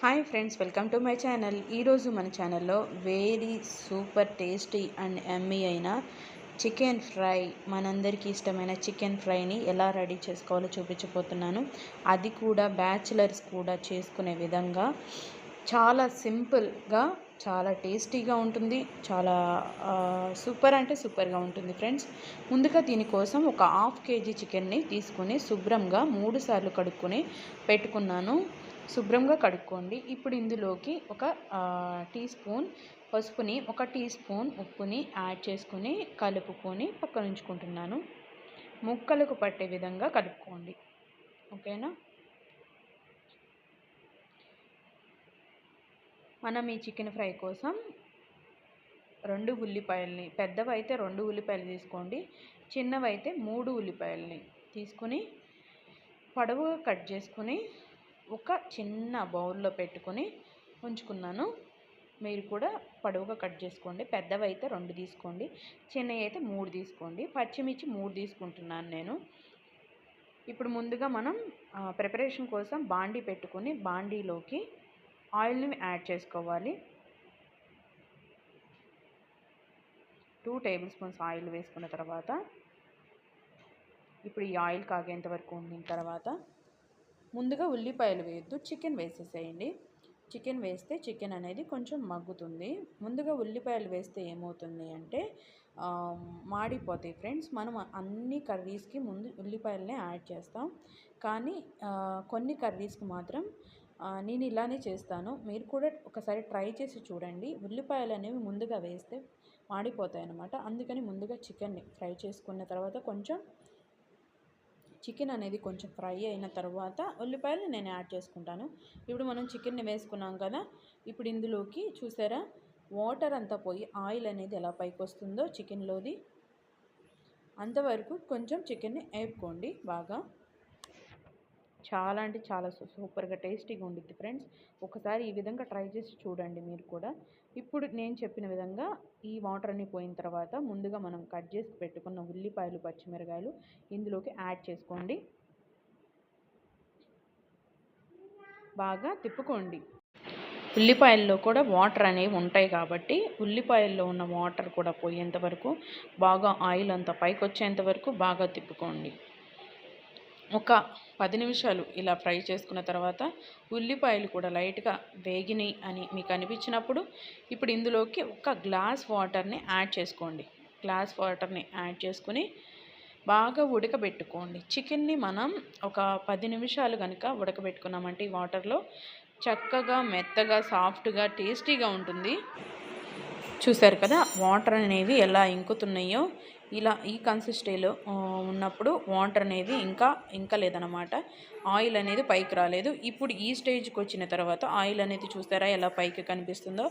Hi friends welcome to my channel. ఈరోజు మన ఛానల్లో very super tasty and yummy అయిన చికెన్ ఫ్రై మనందరికీ ఇష్టమైన చికెన్ ఫ్రైని ఎలా రెడీ చేసుకోవాలో చూపించబోతున్నాను. అది కూడా బ్యాచిలర్స్ కూడా చేసుకునే విధంగా చాలా సింపుల్గా చాలా టేస్టీగా ఉంటుంది. చాలా సూపర్ అంటే సూపర్గా ఉంటుంది ఫ్రెండ్స్. ముందుగా దీనికోసం ఒక హాఫ్ కేజీ చికెన్ని తీసుకుని శుభ్రంగా మూడు సార్లు కడుక్కొని పెట్టుకున్నాను. శుభ్రంగా కడుక్కోండి. ఇప్పుడు ఇందులోకి ఒక టీ స్పూన్ పసుపుని ఒక టీ స్పూన్ ఉప్పుని యాడ్ చేసుకుని కలుపుకొని పక్కన ఉంచుకుంటున్నాను. ముక్కలకు పట్టే విధంగా కలుపుకోండి. ఓకేనా? మనం ఈ చికెన్ ఫ్రై కోసం రెండు ఉల్లిపాయలని పెద్దవైతే రెండు ఉల్లిపాయలు తీసుకోండి చిన్నవి అయితే మూడు ఉల్లిపాయలని తీసుకుని పొడవుగా కట్ చేసుకుని ఒక చిన్న బౌల్లో పెట్టుకొని ఉంచుకున్నాను. మీరు కూడా పొడవుగా కట్ చేసుకోండి. పెద్దవి అయితే రెండు తీసుకోండి. చిన్నవి అయితే మూడు తీసుకోండి. పచ్చిమిర్చి మూడు తీసుకుంటున్నాను నేను. ఇప్పుడు ముందుగా మనం ప్రిపరేషన్ కోసం బాండీ పెట్టుకొని బాండీలోకి ఆయిల్ని యాడ్ చేసుకోవాలి. టూ టేబుల్ స్పూన్స్ ఆయిల్ వేసుకున్న తర్వాత ఇప్పుడు ఈ ఆయిల్ కాగేంత వరకు ఉండిన తర్వాత ముందుగా ఉల్లిపాయలు వేయద్దు చికెన్ వేసేసేయండి. చికెన్ వేస్తే చికెన్ అనేది కొంచెం మగ్గుతుంది. ముందుగా ఉల్లిపాయలు వేస్తే ఏమవుతుంది అంటే మాడిపోతాయి ఫ్రెండ్స్. మనం అన్ని కర్రీస్కి ముందు ఉల్లిపాయలనే యాడ్ చేస్తాం. కానీ కొన్ని కర్రీస్కి మాత్రం నేను ఇలానే చేస్తాను. మీరు కూడా ఒకసారి ట్రై చేసి చూడండి. ఉల్లిపాయలు అనేవి ముందుగా వేస్తే మాడిపోతాయి అన్నమాట అందుకని ముందుగా చికెన్ని ఫ్రై చేసుకున్న తర్వాత కొంచెం చికెన్ అనేది కొంచెం ఫ్రై అయిన తర్వాత ఉల్లిపాయలు నేను యాడ్ చేసుకుంటాను. ఇప్పుడు మనం చికెన్ని వేసుకున్నాం కదా ఇప్పుడు ఇందులోకి చూసారా వాటర్ అంతా పోయి ఆయిల్ అనేది ఎలా పైకి వస్తుందో చికెన్లోది. అంతవరకు కొంచెం చికెన్ని వేపుకోండి బాగా. చాలా అంటే చాలా సూ- సూపర్గా టేస్టీగా ఉండిద్ది ఫ్రెండ్స్. ఒకసారి ఈ విధంగా ట్రై చేసి చూడండి మీరు కూడా. ఇప్పుడు నేను చెప్పిన విధంగా ఈ వాటర్ అన్ని పోయిన తర్వాత ముందుగా మనం కట్ చేసి పెట్టుకున్న ఉల్లిపాయలు పచ్చిమిరకాయలు ఇందులోకి యాడ్ చేసుకోండి. బాగా తిప్పుకోండి. ఉల్లిపాయల్లో కూడా వాటర్ అనేవి ఉంటాయి కాబట్టి ఉల్లిపాయల్లో ఉన్న వాటర్ కూడా పోయేంత వరకు బాగా ఆయిల్ అంతా పైకి వచ్చేంత వరకు బాగా తిప్పుకోండి. ఒక పది నిమిషాలు ఇలా ఫ్రై చేసుకున్న తర్వాత ఉల్లిపాయలు కూడా లైట్గా వేగినాయి అని మీకు అనిపించినప్పుడు ఇప్పుడు ఇందులోకి ఒక గ్లాస్ వాటర్ని యాడ్ చేసుకోండి. గ్లాస్ వాటర్ని యాడ్ చేసుకుని బాగా ఉడకబెట్టుకోండి. చికెన్ని మనం ఒక పది నిమిషాలు కనుక ఉడకబెట్టుకున్నామంటే ఈ వాటర్లో చక్కగా మెత్తగా సాఫ్ట్గా టేస్టీగా ఉంటుంది. చూసారు కదా వాటర్ అనేవి ఎలా ఇంకుతున్నాయో? ఇలా ఈ కన్సిస్టీలో ఉన్నప్పుడు వాటర్ అనేది ఇంకా ఇంకా లేదనమాట ఆయిల్ అనేది పైకి రాలేదు. ఇప్పుడు ఈ స్టేజ్కి వచ్చిన తర్వాత ఆయిల్ అనేది చూస్తారా ఎలా పైకి కనిపిస్తుందో?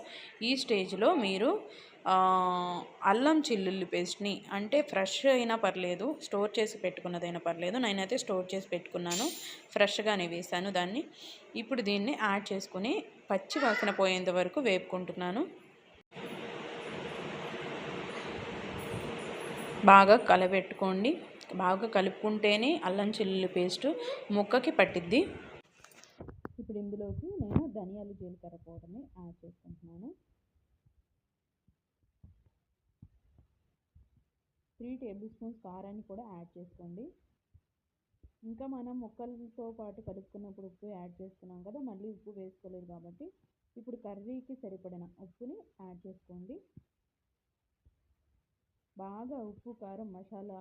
ఈ స్టేజ్లో మీరు అల్లం చిల్లుల్లి పేస్ట్ని అంటే ఫ్రెష్ అయినా పర్లేదు స్టోర్ చేసి పెట్టుకున్నదైనా పర్లేదు నేనైతే స్టోర్ చేసి పెట్టుకున్నాను ఫ్రెష్గానే వేసాను దాన్ని. ఇప్పుడు దీన్ని యాడ్ చేసుకుని పచ్చి వాసన పోయేంత వరకు వేపుకుంటున్నాను. బాగా కలబెట్టుకోండి. బాగా కలుపుకుంటేనే అల్లం చిల్లుల పేస్ట్ ముక్కకి పట్టిద్ది. ఇప్పుడు ఇందులోకి నేను ధనియాలు జీలకర్ర పౌడర్ని యాడ్ చేసుకుంటున్నాను. త్రీ టేబుల్ స్పూన్స్ కారాన్ని కూడా యాడ్ చేసుకోండి. ఇంకా మనం ముక్కలతో పాటు కలుపుకున్నప్పుడు ఉప్పు యాడ్ చేసుకున్నాం కదా మళ్ళీ ఉప్పు వేసుకోలేదు కాబట్టి ఇప్పుడు కర్రీకి సరిపడిన ఉప్పుని యాడ్ చేసుకోండి. బాగా ఉప్పు కారం మసాలా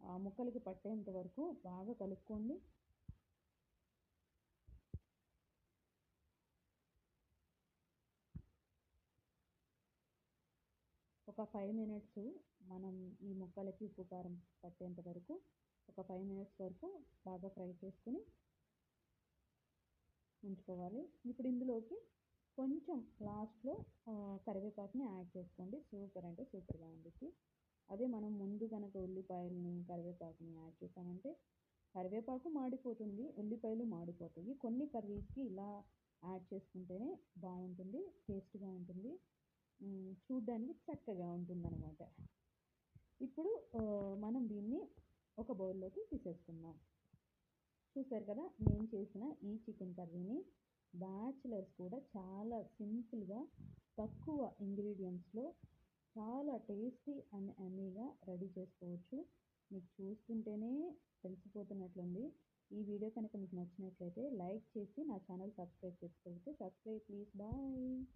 ఆ ముక్కలకి పట్టేంత వరకు బాగా కలుపుకోండి. ఒక ఫైవ్ మినిట్స్ మనం ఈ ముక్కలకి ఉప్పు కారం పట్టేంత వరకు ఒక ఫైవ్ మినిట్స్ వరకు బాగా ఫ్రై చేసుకుని ఉంచుకోవాలి. ఇప్పుడు ఇందులోకి కొంచెం లాస్ట్లో కరివేపాకుని యాడ్ చేసుకోండి. సూపర్ అంటే సూపర్గా ఉంటుంది అదే మనం ముందు కనుక ఉల్లిపాయలని కరివేపాకుని యాడ్ చేసామంటే కరివేపాకు మాడిపోతుంది ఉల్లిపాయలు మాడిపోతాయి. కొన్ని కర్రీస్కి ఇలా యాడ్ చేసుకుంటేనే బాగుంటుంది టేస్ట్గా ఉంటుంది. చూడ్డానికి చక్కగా ఉంటుందన్నమాట. ఇప్పుడు మనం దీన్ని ఒక బౌల్లోకి తీసేసుకుందాం. చూసారు కదా నేను చేసిన ఈ చికెన్ కర్రీని బ్యాచిలర్స్ కూడా చాలా సింపుల్గా తక్కువ ఇంగ్రీడియంట్స్లో చాలా టేస్టీ అండ్ ఎమ్మీగా రెడీ చేసుకోవచ్చు. మీకు చూస్తుంటేనే తెలిసిపోతున్నట్లుంది. ఈ వీడియో కనుక మీకు నచ్చినట్లయితే లైక్ చేసి నా ఛానల్ సబ్స్క్రైబ్ చేసుకోవచ్చు సబ్స్క్రైబ్ ప్లీజ్. బాయ్.